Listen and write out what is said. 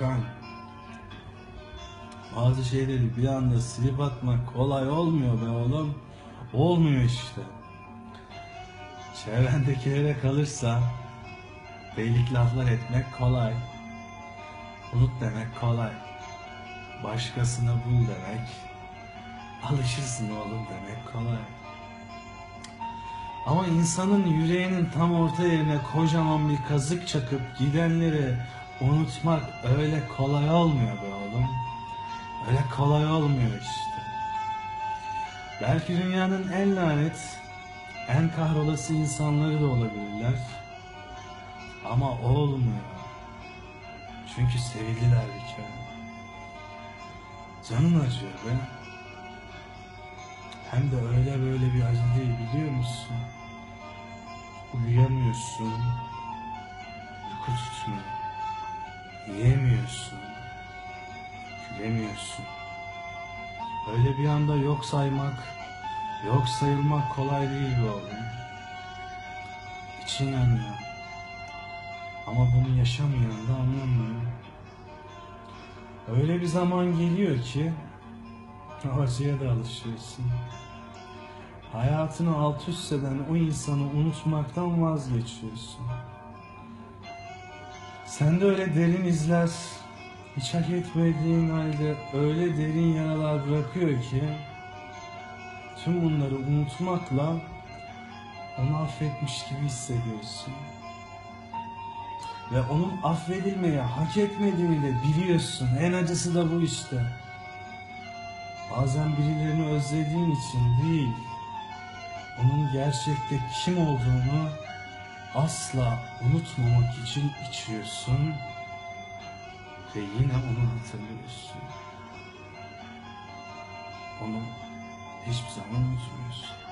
Furkan. Bazı şeyleri bir anda silip atmak kolay olmuyor be oğlum. Olmuyor işte. Çevrendekilere kalırsa beylik laflar etmek kolay. Unut demek kolay. Başkasına bul demek. Alışırsın oğlum demek kolay. Ama insanın yüreğinin tam orta yerine kocaman bir kazık çakıp gidenleri unutmak öyle kolay olmuyor be oğlum. Öyle kolay olmuyor işte. Belki dünyanın en lanet, en kahrolası insanları da olabilirler. Ama olmuyor. Çünkü sevildiler bir kere. Canın acıyor be. Hem de öyle böyle bir acı değil biliyor musun? Uyuyamıyorsun. Uyku tutmuyor. Yiyemiyorsun. Gülemiyorsun. Öyle bir anda yok saymak, yok sayılmak kolay değil oğlum. İçin yanıyor. Ama bunu yaşamayan da anlamıyor. Öyle bir zaman geliyor ki acıya da alışıyorsun. Hayatını alt üst eden o insanı unutmaktan vazgeçiyorsun. Sende öyle derin izler, hiç hak etmediğin halde öyle derin yaralar bırakıyor ki tüm bunları unutmakla onu affetmiş gibi hissediyorsun. Ve onun affedilmeyi hak etmediğini de biliyorsun. En acısı da bu işte. Bazen birilerini özlediğin için değil, onun gerçekte kim olduğunu asla unutmamak için içiyorsun ve yine onu hatırlıyorsun. Onu hiçbir zaman unutmuyorsun.